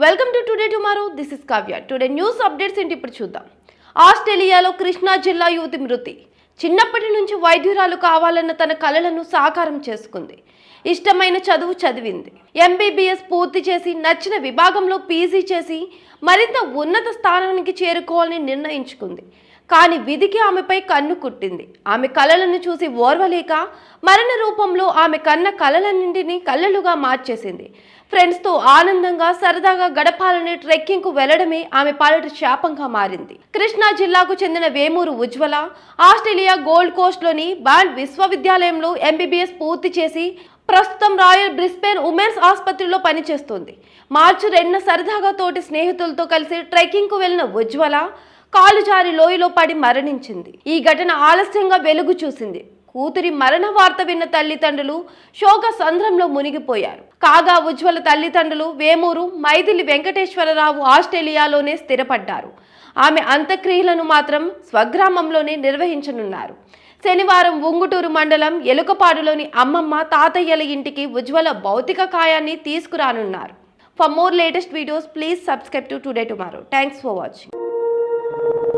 Welcome to today tomorrow this is Kavya today news updates ఏంటి ఇప్పుడు చూద్దాం. ఆస్ట్రేలియాలో కృష్ణా జిల్లా యువతి మృతి. చిన్నప్పటి నుంచి వైద్యురాలు కావాలన్న తన కలలను సాకారం చేసుకుంది. ఇష్టమైన చదువు చదివింది. ఎంబీబీఎస్ పూర్తి చేసి నచ్చిన విభాగంలో పీజీ చేసి మరింత ఉన్నత స్థానానికి చేరుకోవాలని నిర్ణయించుకుంది. కానీ విధికి ఆమెపై కన్ను కుట్టింది. ఆమె కలలను చూసి ఓర్వలేక మరణ రూపంలో ఆమె కన్న కలలన్నింటినీ కళ్ళలుగా మార్చేసింది. ఫ్రెండ్స్తో ఆనందంగా సరదాగా గడపాలని ట్రెక్కింగ్కు వెళ్ళడమే ఆమె పాలిట శాపంగా మారింది. కృష్ణా జిల్లాకు చెందిన వేమూరు ఉజ్వల ఆస్ట్రేలియా గోల్డ్ కోస్ట్లోని బాండ్ విశ్వవిద్యాలయంలో ఎంబీబీఎస్ పూర్తి చేసి ప్రస్తుతం రాయల్ బ్రిస్బేన్ ఉమెన్స్ ఆసుపత్రిలో పనిచేస్తుంది. మార్చి రెండున సరదాగా తోటి స్నేహితులతో కలిసి ట్రెక్కింగ్కు వెళ్ళిన ఉజ్వల కాలు జారి లోయలో పడి మరణించింది. ఈ ఘటన ఆలస్యంగా వెలుగు చూసింది. కూతురి మరణ వార్త విన్న తల్లిదండ్రులు శోక సంద్రంలో మునిగిపోయారు. కాగా ఉజ్వల తల్లిదండ్రులు వేమూరు మైథిలి వెంకటేశ్వరరావు ఆస్ట్రేలియాలోనే స్థిరపడ్డారు. ఆమె అంత్యక్రియలను మాత్రం స్వగ్రామంలోనే నిర్వహించనున్నారు. శనివారం ఉంగుటూరు మండలం ఎలుకపాడులోని అమ్మమ్మ తాతయ్యల ఇంటికి ఉజ్వల భౌతిక కాయాన్ని తీసుకురానున్నారు. For more latest videos please subscribe to today tomorrow thanks for watching thank you